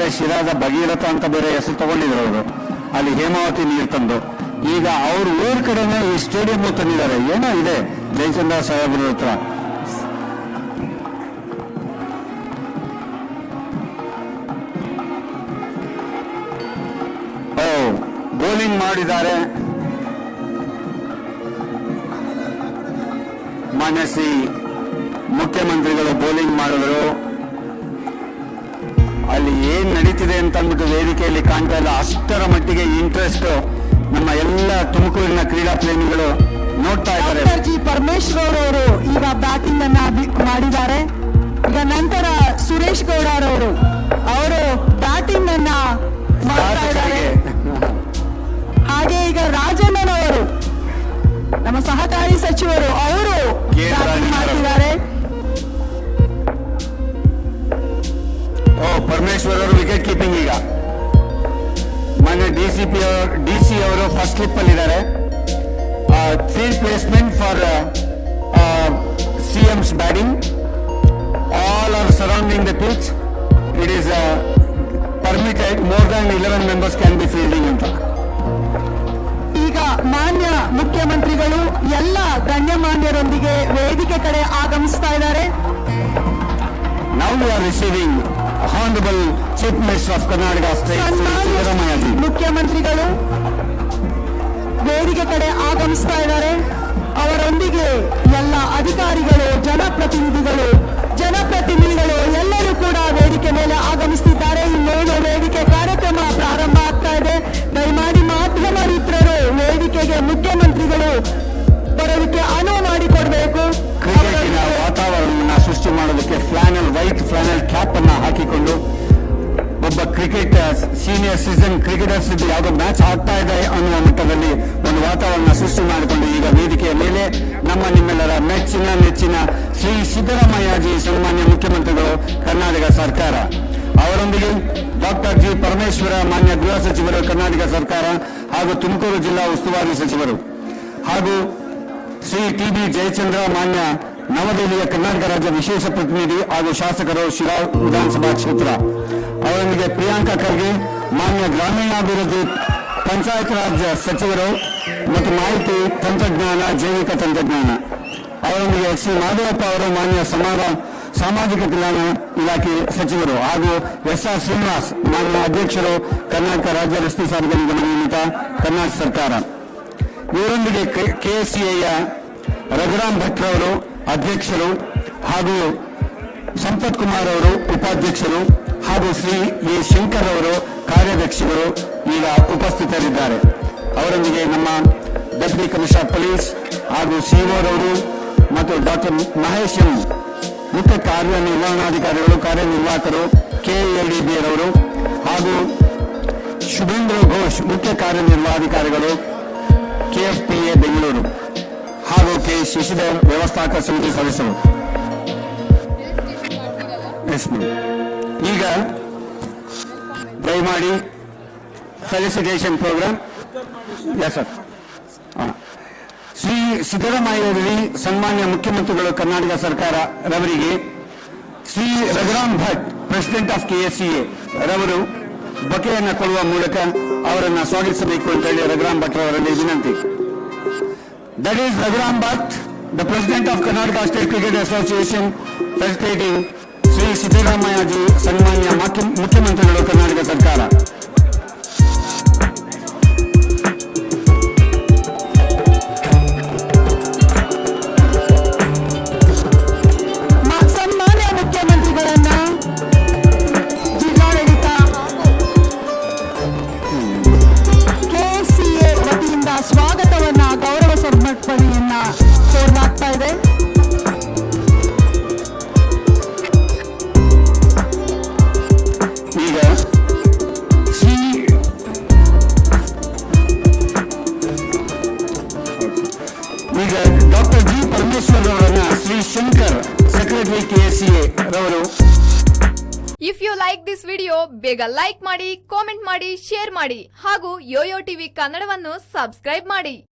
ಆಮೇಲೆ ಶಿರಾದ ಭಗೀರಥ ಅಂತ ಬೇರೆ ಹೆಸರು ತಗೊಂಡಿದ್ರು ಅವರು. ಅಲ್ಲಿ ಹೇಮಾವತಿ ನೀರು ತಂದು. ಈಗ ಅವ್ರ ಊರ್ ಕಡೆನೆ ಈ ಸ್ಟೇಡಿಯಂ ತಂದಿದ್ದಾರೆ. ಏನೋ ಇದೆ. ಜಯಚಂದ್ರ ಸಾಹೇಬ್ರ ಹತ್ರ. ಬೌಲಿಂಗ್ ಮಾಡಿದ್ದಾರೆ. ಮಾನ್ಯ ಮುಖ್ಯಮಂತ್ರಿಗಳು ಬೌಲಿಂಗ್ ಮಾಡಿದ್ರು. ಅಲ್ಲಿ ಏನ್ ನಡೀತಿದೆ ಅಂತ ಅಂದ್ಬಿಟ್ಟು ವೇದಿಕೆಯಲ್ಲಿ ಕಾಣ್ತಾ ಇಲ್ಲ. ಅಷ್ಟರ ಮಟ್ಟಿಗೆ ಇಂಟ್ರೆಸ್ಟ್ ನಮ್ಮ ಎಲ್ಲ ತುಮಕೂರಿನ ಕ್ರೀಡಾ ಪ್ರೇಮಿಗಳು ನೋಡ್ತಾ ಇದ್ದಾರೆ. ಜಿ ಪರಮೇಶ್ವರ್ ಅವರು ಈಗ ಬ್ಯಾಟಿಂಗ್ ಅನ್ನ ಮಾಡಿದ್ದಾರೆ. ಈಗ ನಂತರ ಸುರೇಶ್ ಗೌಡರವರು ಅವರು ಬ್ಯಾಟಿಂಗ್ ಅನ್ನ ಮಾಡ್ತಾ ಇದ್ದಾರೆ. ಹಾಗೆ ಈಗ ರಾಜಣ್ಣನವರು ನಮ್ಮ ಸಹಕಾರಿ ಸಚಿವರು ಅವರು ಪರಮೇಶ್ವರ್ ಅವರು ವಿಕೆಟ್ ಕೀಪಿಂಗ್ ಈಗ. ಮೊನ್ನೆ D C P D C ಅವರು ಫಸ್ಟ್ ಸ್ಲಿಪ್ ಅಲ್ಲಿ ಇದ್ದಾರೆ field placement for C M's batting all are surrounding the pitch it is permitted more than eleven members can be fielding ಅಂತ ಈಗ ಮಾನ್ಯ ಮುಖ್ಯಮಂತ್ರಿಗಳು ಎಲ್ಲ ಗಣ್ಯಮಾನ್ಯರೊಂದಿಗೆ ವೇದಿಕೆ ಕಡೆ ಆಗಮಿಸ್ತಾ ಇದ್ದಾರೆ. Now are are Karnataka State, Sri ಸನ್ಮಾನ್ಯ Siddaramaiah ji. ಮುಖ್ಯಮಂತ್ರಿಗಳು ವೇದಿಕೆ ಕಡೆ ಆಗಮಿಸ್ತಾ ಇದ್ದಾರೆ ಫ್ಲಾನಲ್ ಕ್ಯಾಪ್ ಅನ್ನ ಹಾಕಿಕೊಂಡು ಒಬ್ಬ ಕ್ರಿಕೆಟ್ ಸೀನಿಯರ್ ಸಿಟಿಸನ್ ಕ್ರಿಕೆಟರ್ಸ್ ಯಾವುದೋ ಮ್ಯಾಚ್ ಆಗ್ತಾ ಇದೆ ಅನ್ನುವ ಮಟ್ಟದಲ್ಲಿ ಒಂದು ವಾತಾವರಣ ಸೃಷ್ಟಿ ಮಾಡಿಕೊಂಡು ಈಗ ವೇದಿಕೆಯ ಮೇಲೆ ನಮ್ಮ ನಿಮ್ಮೆಲ್ಲರ ಮೆಚ್ಚಿನ ನೆಚ್ಚಿನ ಶ್ರೀ ಸಿದ್ದರಾಮಯ್ಯಜಿ ಸನ್ಮಾನ್ಯ ಮುಖ್ಯಮಂತ್ರಿಗಳು, ಕರ್ನಾಟಕ ಸರ್ಕಾರ. ಅವರೊಂದಿಗೆ ಡಾಕ್ಟರ್ ಜಿ ಪರಮೇಶ್ವರ, ಮಾನ್ಯ ಗೃಹ ಸಚಿವರು, ಕರ್ನಾಟಕ ಸರ್ಕಾರ ಹಾಗೂ ತುಮಕೂರು ಜಿಲ್ಲಾ ಉಸ್ತುವಾರಿ ಸಚಿವರು ಹಾಗೂ ಶ್ರೀ ಟಿ ಬಿ ಜಯಚಂದ್ರ, ಮಾನ್ಯ ನವದೆಹಲಿಯ ಕರ್ನಾಟಕ ರಾಜ್ಯ ವಿಶೇಷ ಪ್ರತಿನಿಧಿ ಹಾಗೂ ಶಾಸಕರು ಶಿರಾ ವಿಧಾನಸಭಾ ಕ್ಷೇತ್ರ. ಅವರೊಂದಿಗೆ ಪ್ರಿಯಾಂಕಾ ಖರ್ಗೆ, ಮಾನ್ಯ ಗ್ರಾಮೀಣಾಭಿವೃದ್ಧಿ ಪಂಚಾಯತ್ ರಾಜ್ಯ ಸಚಿವರು ಮತ್ತು ಮಾಹಿತಿ ತಂತ್ರಜ್ಞಾನ, ಜೈವಿಕ ತಂತ್ರಜ್ಞಾನ. ಅವರೊಂದಿಗೆ ಶ್ರೀ ಮಾಧವಪ್ಪ ಅವರು, ಮಾನ್ಯ ಸಮಾಜ, ಸಾಮಾಜಿಕ ಕಲ್ಯಾಣ ಇಲಾಖೆ ಸಚಿವರು ಹಾಗೂ ಎಸ್ ಆರ್ ಶ್ರೀನಿವಾಸ್, ಮಾನ್ಯ ಅಧ್ಯಕ್ಷರು ಕರ್ನಾಟಕ ರಾಜ್ಯ ರಸ್ತೆ ಸಾರಿಗೆ ನಿಗಮ ನಿಯಮಿತ ಕರ್ನಾಟಕ ಸರ್ಕಾರ. ಇವರೊಂದಿಗೆ ಕೆಎಸ್ಸಿಐಯ ರಘುರಾಮ್ ಭಟ್ರವರು ಅಧ್ಯಕ್ಷರು ಹಾಗೂ ಸಂಪತ್ ಕುಮಾರ್ ಅವರು ಉಪಾಧ್ಯಕ್ಷರು ಹಾಗೂ ಶ್ರೀ ಎ ಶಂಕರ್ ಅವರು ಕಾರ್ಯಾಧ್ಯಕ್ಷರು ಈಗ ಉಪಸ್ಥಿತರಿದ್ದಾರೆ. ಅವರೊಂದಿಗೆ ನಮ್ಮ ಡೆಪ್ಯೂಟಿ ಕಮಿಷನರ್ ಪೊಲೀಸ್ ಹಾಗೂ ಸಿಒರವರು ಮತ್ತು ಡಾಕ್ಟರ್ ಮಹೇಶ್ ಎಂ ಮುಖ್ಯ ಕಾರ್ಯನಿರ್ವಹಣಾಧಿಕಾರಿಗಳು, ಕಾರ್ಯನಿರ್ವಾಹಕರು ಕೆಎಲ್ಡಿಬಿ ರವರು ಹಾಗೂ ಶುಭೇಂದ್ರ ಘೋಷ್ ಮುಖ್ಯ ಕಾರ್ಯನಿರ್ವಹಣಾಧಿಕಾರಿಗಳು ಕೆಎಫ್ಪಿಎ ಬೆಂಗಳೂರು. ಹಾಗೂ ಶಿಶುದ ವ್ಯವಸ್ಥಾಪಕ ಸಮಿತಿ ಸದಸ್ಯರು. ಈಗ ದಯಮಾಡಿ felicitation programme yes sir Shri ಸಿದ್ದರಾಮಯ್ಯರಲ್ಲಿ ಸನ್ಮಾನ್ಯ ಮುಖ್ಯಮಂತ್ರಿಗಳು ಕರ್ನಾಟಕ ಸರ್ಕಾರ ರವರಿಗೆ Shri Raghuram Bhat president of KSCA ರವರು ಬಕೆಯನ್ನು ಕೊಡುವ ಮೂಲಕ ಅವರನ್ನು ಸ್ವಾಗತಿಸಬೇಕು ಅಂತ ಹೇಳಿ ರಘುರಾಮ್ ಭಟ್ ಅವರಲ್ಲಿ ವಿನಂತಿ. That is Raghuram Bhat the president of Karnataka State Cricket Association facilitating Shri Siddaramaiah ji ಸನ್ಮಾನ್ಯ ಮುಖ್ಯ- ಮುಖ್ಯಮಂತ್ರಿಗಳು ಕರ್ನಾಟಕ ಸರ್ಕಾರ ಸಮರ್ಪಣೆಯನ್ನ ಮಾಡ್ತಾ ಇದೆ. ಈಗ ಶ್ರೀ ಈಗ ಡಾಕ್ಟರ್ ಜಿ ಪರಮೇಶ್ವರ್ ಅವರನ್ನ ಶ್ರೀ ಶಂಕರ್ ಸೆಕ್ರೆಟರಿ ಕೆಎಸ್ಸಿಎ ರವರು. If you like this video ಬೇಗ ಲೈಕ್ ಮಾಡಿ ಕಾಮೆಂಟ್ ಮಾಡಿ ಶೇರ್ ಮಾಡಿ ಹಾಗೂ ಯೋಯೋ ಟಿವಿ ಕನ್ನಡವನ್ನು ಸಬ್ಸ್ಕ್ರೈಬ್ ಮಾಡಿ.